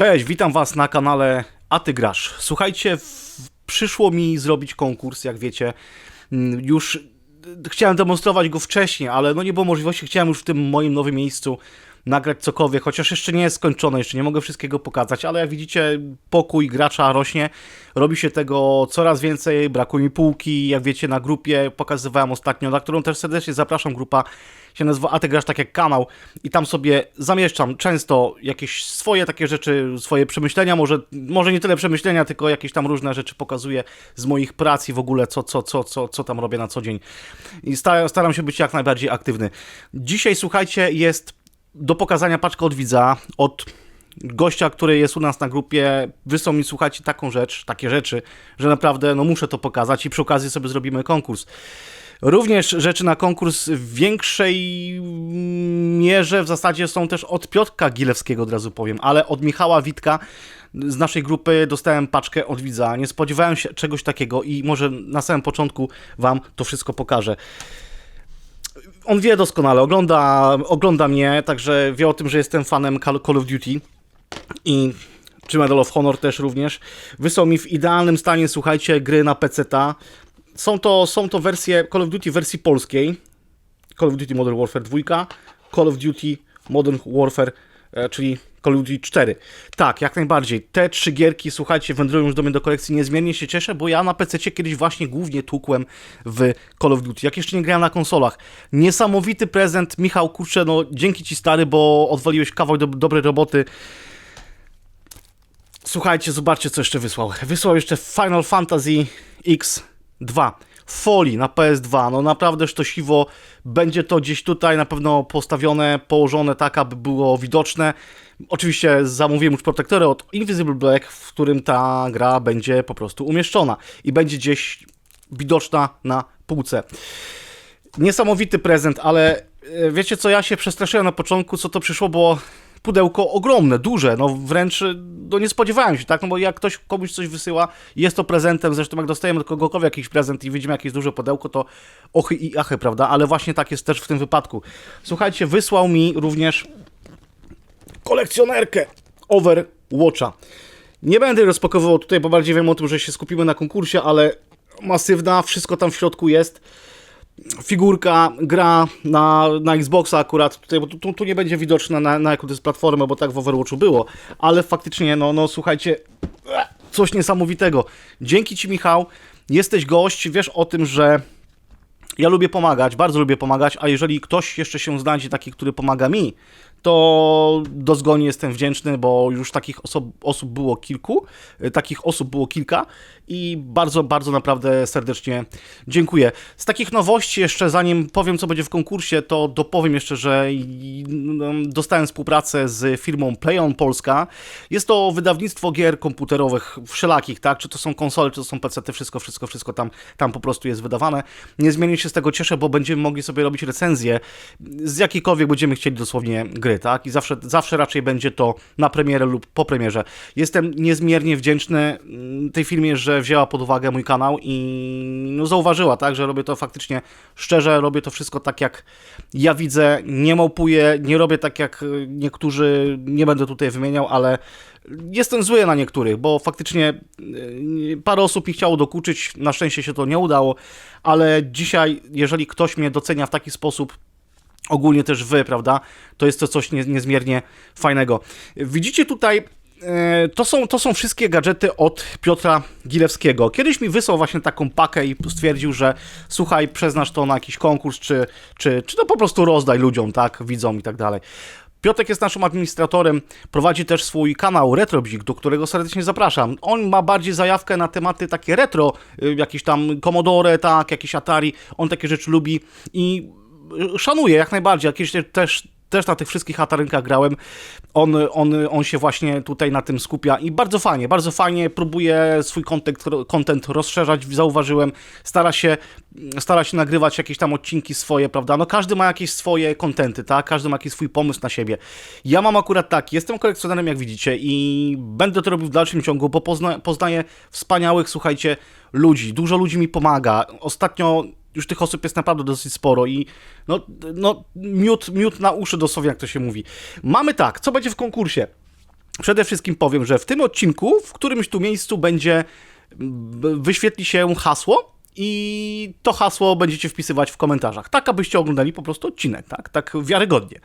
Cześć, witam Was na kanale A Ty Grasz. Słuchajcie, przyszło mi zrobić konkurs, jak wiecie. Mm, Już y, chciałem demonstrować go wcześniej, ale no nie było możliwości. Chciałem już w tym moim nowym miejscu nagrać cokolwiek, chociaż jeszcze nie jest skończone, jeszcze nie mogę wszystkiego pokazać, ale jak widzicie, pokój gracza rośnie, robi się tego coraz więcej, brakuje mi półki, jak wiecie, na grupie pokazywałem ostatnio, na którą też serdecznie zapraszam, grupa się nazywa A Ty Grasz tak jak kanał i tam sobie zamieszczam często jakieś swoje takie rzeczy, swoje przemyślenia, może, może nie tyle przemyślenia, tylko jakieś tam różne rzeczy pokazuję z moich prac i w ogóle co, co, co, co, co tam robię na co dzień i sta- staram się być jak najbardziej aktywny. Dzisiaj, słuchajcie, jest do pokazania paczka od widza, od gościa, który jest u nas na grupie, wysłał mi, słuchajcie, taką rzecz, takie rzeczy, że naprawdę, no muszę to pokazać i przy okazji sobie zrobimy konkurs. Również rzeczy na konkurs w większej mierze w zasadzie są też od Piotka Gilewskiego, od razu powiem, ale od Michała Witka z naszej grupy dostałem paczkę od widza. Nie spodziewałem się czegoś takiego i może na samym początku Wam to wszystko pokażę on wie doskonale, ogląda, ogląda mnie, także wie o tym, że jestem fanem Call of Duty i czy Medal of Honor też również. Wysłał mi w idealnym stanie, słuchajcie, gry na PC-ta. Są to, są to wersje Call of Duty wersji polskiej. Call of Duty Modern Warfare 2, Call of Duty Modern Warfare, e, czyli Call of Duty 4. Tak, jak najbardziej. Te trzy gierki, słuchajcie, wędrują już do mnie do kolekcji. Niezmiernie się cieszę, bo ja na PC kiedyś właśnie głównie tłukłem w Call of Duty. Jak jeszcze nie grałem na konsolach. Niesamowity prezent, Michał, kurczę, no dzięki Ci stary, bo odwaliłeś kawał do, dobrej roboty. Słuchajcie, zobaczcie, co jeszcze wysłał. Wysłał jeszcze Final Fantasy X2 w folii na PS2. No naprawdę sztosiwo. Będzie to gdzieś tutaj na pewno postawione, położone tak, aby było widoczne. Oczywiście zamówiłem już protektory od Invisible Black, w którym ta gra będzie po prostu umieszczona i będzie gdzieś widoczna na półce. Niesamowity prezent, ale e, wiecie co, ja się przestraszyłem na początku, co to przyszło, bo pudełko ogromne, duże, no wręcz no nie spodziewałem się, tak, no bo jak ktoś komuś coś wysyła, jest to prezentem, zresztą jak dostajemy do kogokolwiek jakiś prezent i widzimy jakieś duże pudełko, to ochy i achy, prawda, ale właśnie tak jest też w tym wypadku. Słuchajcie, wysłał mi również kolekcjonerkę Overwatcha. Nie będę rozpakowywał tutaj, bo bardziej wiem o tym, że się skupimy na konkursie, ale masywna, wszystko tam w środku jest figurka, gra na, na Xboxa akurat, tutaj, bo tu, tu, nie będzie widoczna na, na jaką to jest platformę, bo tak w Overwatchu było, ale faktycznie, no, no słuchajcie, coś niesamowitego. Dzięki Ci Michał, jesteś gość, wiesz o tym, że ja lubię pomagać, bardzo lubię pomagać, a jeżeli ktoś jeszcze się znajdzie taki, który pomaga mi, to dozgonnie jestem wdzięczny, bo już takich osób, osób było kilku, y, takich osób było kilka i bardzo, bardzo naprawdę serdecznie dziękuję. Z takich nowości jeszcze, zanim powiem, co będzie w konkursie, to dopowiem jeszcze, że no, dostałem współpracę z firmą PlayOn Polska. Jest to wydawnictwo gier komputerowych wszelakich, tak? Czy to są konsole, czy to są PC, wszystko, wszystko, wszystko tam, tam po prostu jest wydawane. Niezmiernie się z tego cieszę, bo będziemy mogli sobie robić recenzje z jakiejkolwiek będziemy chcieli dosłownie gry, tak? I zawsze, zawsze raczej będzie to na premierę lub po premierze. Jestem niezmiernie wdzięczny mm, tej firmie, że wzięła pod uwagę mój kanał i no, zauważyła, tak? Że robię to faktycznie szczerze, robię to wszystko tak jak ja widzę, nie małpuję, nie robię tak jak y, niektórzy, nie będę tutaj wymieniał, ale jestem zły na niektórych, bo faktycznie y, parę osób mi chciało dokuczyć, na szczęście się to nie udało, ale dzisiaj, jeżeli ktoś mnie docenia w taki sposób, ogólnie też wy, prawda, to jest to coś nie, niezmiernie fajnego. Widzicie tutaj, e, to są, to są wszystkie gadżety od Piotra Gilewskiego. Kiedyś mi wysłał właśnie taką pakę i stwierdził, że słuchaj, przeznasz to na jakiś konkurs, czy, czy, czy to po prostu rozdaj ludziom, tak, widzom i tak dalej. Piotrek jest naszym administratorem, prowadzi też swój kanał RetroBzik, do którego serdecznie zapraszam. On ma bardziej zajawkę na tematy takie retro, y, jakieś tam Commodore, tak, jakieś Atari, on takie rzeczy lubi i szanuję jak najbardziej, jakieś te- też też na tych wszystkich Atarynkach grałem. On, on, on się właśnie tutaj na tym skupia i bardzo fajnie, bardzo fajnie próbuje swój content, content rozszerzać, zauważyłem. Stara się, stara się nagrywać jakieś tam odcinki swoje, prawda? No każdy ma jakieś swoje kontenty, tak? Każdy ma jakiś swój pomysł na siebie. Ja mam akurat tak, jestem kolekcjonerem, jak widzicie, i będę to robił w dalszym ciągu, bo pozna, poznaję wspaniałych, słuchajcie, ludzi. Dużo ludzi mi pomaga. Ostatnio już tych osób jest naprawdę dosyć sporo i no, no miód, miód na uszy dosłownie, jak to się mówi. Mamy tak, co będzie w konkursie? Przede wszystkim powiem, że w tym odcinku, w którymś tu miejscu będzie, b- wyświetli się hasło i to hasło będziecie wpisywać w komentarzach, tak abyście oglądali po prostu odcinek, tak, tak wiarygodnie.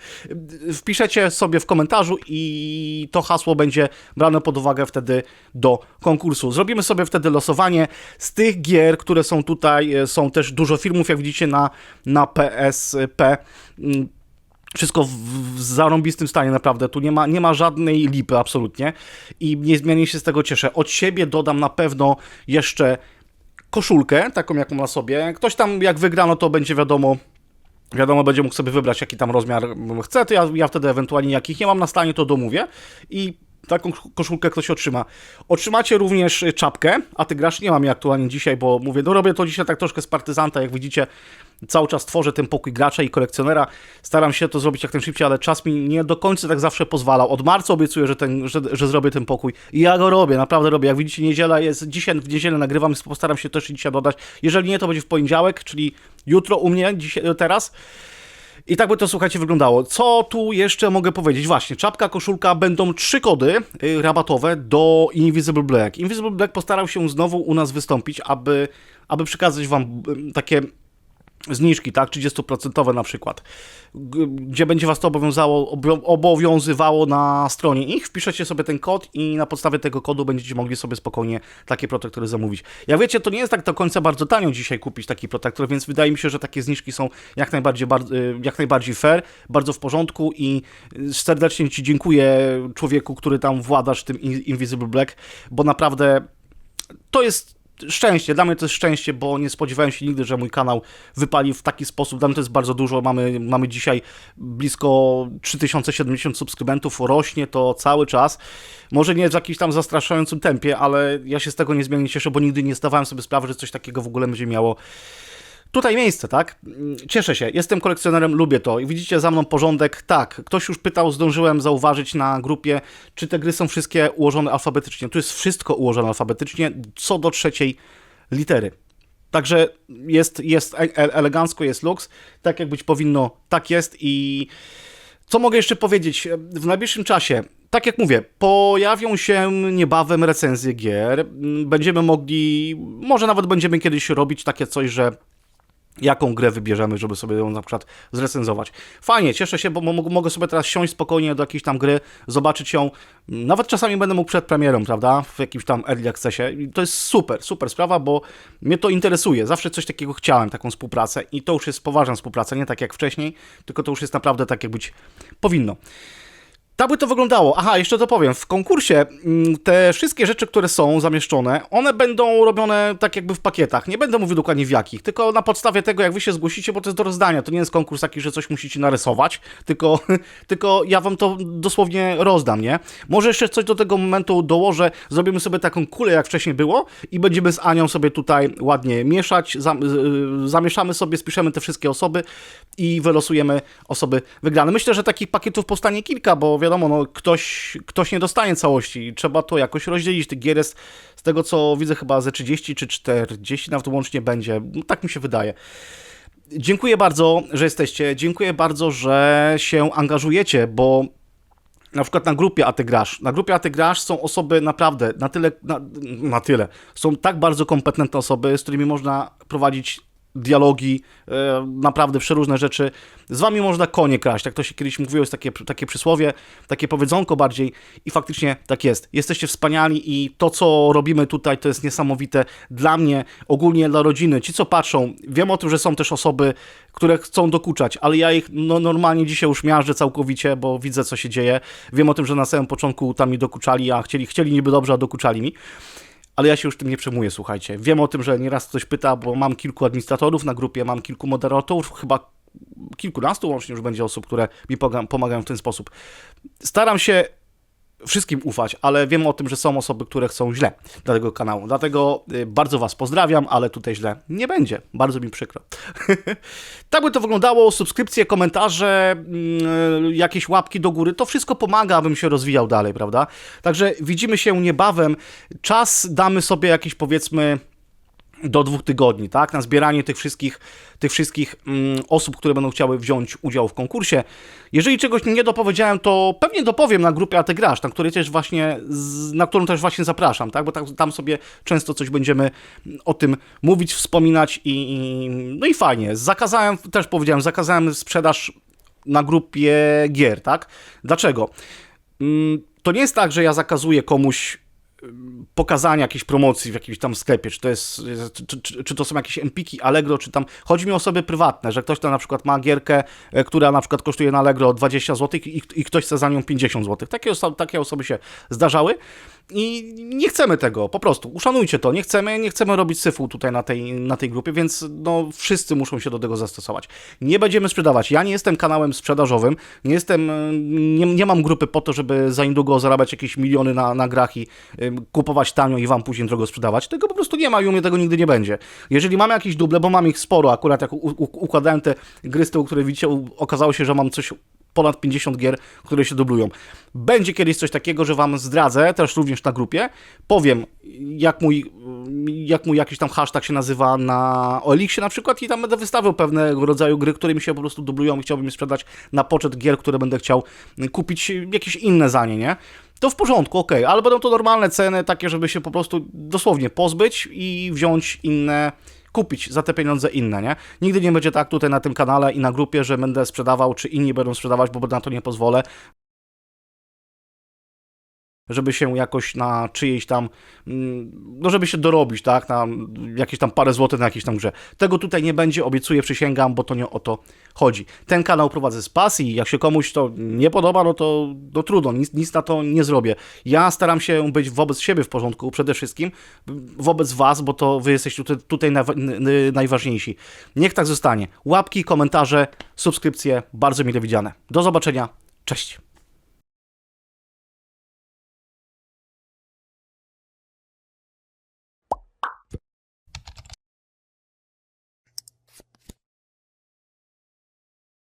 Wpiszecie sobie w komentarzu i to hasło będzie brane pod uwagę wtedy do konkursu. Zrobimy sobie wtedy losowanie z tych gier, które są tutaj, e, są też dużo filmów, jak widzicie na, na PSP. Mm, wszystko w, w zarąbistym stanie, naprawdę. Tu nie ma, nie ma żadnej lipy, absolutnie. I niezmiennie się z tego cieszę. Od siebie dodam na pewno jeszcze koszulkę, taką jaką na sobie. Ktoś tam, jak wygra, no to będzie wiadomo. Wiadomo, będzie mógł sobie wybrać, jaki tam rozmiar chce, to ja, ja wtedy ewentualnie jakich nie mam na stanie, to domówię i taką koszulkę ktoś otrzyma. Otrzymacie również czapkę, a ty grasz nie mam jej aktualnie dzisiaj, bo mówię, no robię to dzisiaj tak troszkę z partyzanta, jak widzicie, cały czas tworzę ten pokój gracza i kolekcjonera. Staram się to zrobić jak najszybciej, ale czas mi nie do końca tak zawsze pozwalał. Od marca obiecuję, że, ten, że, że zrobię ten pokój. I ja go robię, naprawdę robię. Jak widzicie, niedziela jest, dzisiaj w niedzielę nagrywam, postaram się też dzisiaj dodać. Jeżeli nie, to będzie w poniedziałek, czyli jutro u mnie, dzisiaj, teraz. I tak by to, słuchajcie, wyglądało. Co tu jeszcze mogę powiedzieć? Właśnie, czapka, koszulka, będą trzy kody y, rabatowe do Invisible Black. Invisible Black postarał się znowu u nas wystąpić, aby, aby przekazać wam y, takie zniżki, tak, 30% na przykład, gdzie będzie was to obowiązało, obowiązywało na stronie ich, wpiszecie sobie ten kod i na podstawie tego kodu będziecie mogli sobie spokojnie takie protektory zamówić. Jak wiecie, to nie jest tak do końca bardzo tanio dzisiaj kupić taki protektor, więc wydaje mi się, że takie zniżki są jak najbardziej, bar- y, jak najbardziej fair, bardzo w porządku i serdecznie Ci dziękuję człowieku, który tam władasz tym In- Invisible Black, bo naprawdę to jest szczęście, dla mnie to jest szczęście, bo nie spodziewałem się nigdy, że mój kanał wypali w taki sposób. Dla mnie to jest bardzo dużo. Mamy, mamy dzisiaj blisko 3070 subskrybentów, rośnie to cały czas. Może nie w jakimś tam zastraszającym tempie, ale ja się z tego niezmiernie cieszę, bo nigdy nie zdawałem sobie sprawy, że coś takiego w ogóle będzie miało tutaj miejsce, tak? Cieszę się, jestem kolekcjonerem, lubię to. I widzicie za mną porządek. Tak, ktoś już pytał, zdążyłem zauważyć na grupie, czy te gry są wszystkie ułożone alfabetycznie. Tu jest wszystko ułożone alfabetycznie, co do trzeciej litery. Także jest, jest e- e- elegancko, jest luks, tak jak być powinno, tak jest i co mogę jeszcze powiedzieć? W najbliższym czasie, tak jak mówię, pojawią się niebawem recenzje gier. Będziemy mogli, może nawet będziemy kiedyś robić takie coś, że jaką grę wybierzemy, żeby sobie ją na przykład zrecenzować. Fajnie, cieszę się, bo mo- mogę sobie teraz siąść spokojnie do jakiejś tam gry, zobaczyć ją. Nawet czasami będę mógł przed premierą, prawda? W jakimś tam early accessie. I to jest super, super sprawa, bo mnie to interesuje. Zawsze coś takiego chciałem, taką współpracę i to już jest poważna współpraca, nie tak jak wcześniej, tylko to już jest naprawdę tak, jak być powinno. Tak by to wyglądało. Aha, jeszcze to powiem. W konkursie mm, te wszystkie rzeczy, które są zamieszczone, one będą robione tak jakby w pakietach. Nie będę mówił dokładnie w jakich, tylko na podstawie tego, jak wy się zgłosicie, bo to jest do rozdania. To nie jest konkurs taki, że coś musicie narysować, tylko, tylko ja wam to dosłownie rozdam, nie? Może jeszcze coś do tego momentu dołożę. Zrobimy sobie taką kulę, jak wcześniej było i będziemy z Anią sobie tutaj ładnie mieszać. Y, zamieszamy sobie, spiszemy te wszystkie osoby i wylosujemy osoby wygrane. Myślę, że takich pakietów powstanie kilka, bo wiadomo, no, ktoś, ktoś nie dostanie całości. Trzeba to jakoś rozdzielić. Tych gier jest, z tego co widzę, chyba ze 30 czy 40 nawet łącznie będzie. No, tak mi się wydaje. Dziękuję bardzo, że jesteście. Dziękuję bardzo, że się angażujecie, bo na przykład na grupie A Ty Grasz. Na grupie A Ty Grasz są osoby naprawdę na tyle, na, na tyle. Są tak bardzo kompetentne osoby, z którymi można prowadzić dialogi, e, naprawdę przeróżne rzeczy. Z wami można konie kraść, tak to się kiedyś mówiło, jest takie, takie przysłowie, takie powiedzonko bardziej i faktycznie tak jest. Jesteście wspaniali i to, co robimy tutaj, to jest niesamowite dla mnie, ogólnie dla rodziny. Ci, co patrzą, wiem o tym, że są też osoby, które chcą dokuczać, ale ja ich no, normalnie dzisiaj już miażdżę całkowicie, bo widzę, co się dzieje. Wiem o tym, że na samym początku tam mi dokuczali, a chcieli, chcieli niby dobrze, a dokuczali mi ale ja się już tym nie przejmuję, słuchajcie. Wiem o tym, że nieraz ktoś pyta, bo mam kilku administratorów na grupie, mam kilku moderatorów, chyba kilkunastu łącznie już będzie osób, które mi pomagają w ten sposób. Staram się wszystkim ufać, ale wiem o tym, że są osoby, które chcą źle dla tego kanału. Dlatego y, bardzo Was pozdrawiam, ale tutaj źle nie będzie. Bardzo mi przykro. tak by to wyglądało. Subskrypcje, komentarze, mm, jakieś łapki do góry. To wszystko pomaga, abym się rozwijał dalej, prawda? Także widzimy się niebawem. Czas damy sobie jakiś powiedzmy do dwóch tygodni, tak? Na zbieranie tych wszystkich, tych wszystkich mm, osób, które będą chciały wziąć udział w konkursie. Jeżeli czegoś nie dopowiedziałem, to pewnie dopowiem na grupie A Ty Grasz, na której też właśnie, na którą też właśnie zapraszam, tak? Bo tak, tam sobie często coś będziemy o tym mówić, wspominać i, i no i fajnie. Zakazałem, też powiedziałem, zakazałem sprzedaż na grupie gier, tak? Dlaczego? Mm, To nie jest tak, że ja zakazuję komuś pokazania jakiejś promocji w jakimś tam sklepie, czy to jest, czy, czy, czy to są jakieś empiki, Allegro, czy tam, chodzi mi o osoby prywatne, że ktoś tam na przykład ma gierkę, e, która na przykład kosztuje na Allegro 20 zł i, i ktoś chce za nią 50 zł. Takie, takie osoby się zdarzały i nie chcemy tego, po prostu, uszanujcie to, nie chcemy, nie chcemy robić syfu tutaj na tej, na tej grupie, więc no wszyscy muszą się do tego zastosować. Nie będziemy sprzedawać, ja nie jestem kanałem sprzedażowym, nie jestem, nie, nie mam grupy po to, żeby za niedługo zarabiać jakieś miliony na, na grach i ym, kupować tanio i wam później drogo sprzedawać. Tego po prostu nie ma i u mnie tego nigdy nie będzie. Jeżeli mam jakieś duble, bo mam ich sporo, akurat jak u, u, układałem te gry z tyłu, które widzicie, okazało się, że mam coś ponad 50 gier, które się dublują. Będzie kiedyś coś takiego, że wam zdradzę, też również na grupie, powiem jak mój, jak mój jakiś tam hashtag się nazywa na OLX na przykład i tam będę wystawiał pewnego rodzaju gry, które mi się po prostu dublują i chciałbym je sprzedać na poczet gier, które będę chciał kupić jakieś inne za nie, nie? To w porządku, ok, ale będą to normalne ceny, takie, żeby się po prostu dosłownie pozbyć i wziąć inne, kupić za te pieniądze inne, nie? Nigdy nie będzie tak tutaj na tym kanale i na grupie, że będę sprzedawał, czy inni będą sprzedawać, bo na to nie pozwolę żeby się jakoś na czyjejś tam, mm, no żeby się dorobić, tak, na jakieś tam parę złotych na jakiejś tam grze. Tego tutaj nie będzie, obiecuję, przysięgam, bo to nie o to chodzi. Ten kanał prowadzę z pasji, jak się komuś to nie podoba, no to no trudno, nic, nic na to nie zrobię. Ja staram się być wobec siebie w porządku, przede wszystkim wobec was, bo to wy jesteście tutaj, tutaj najważniejsi. Niech tak zostanie. Łapki, komentarze, subskrypcje, bardzo mile widziane. Do zobaczenia, cześć.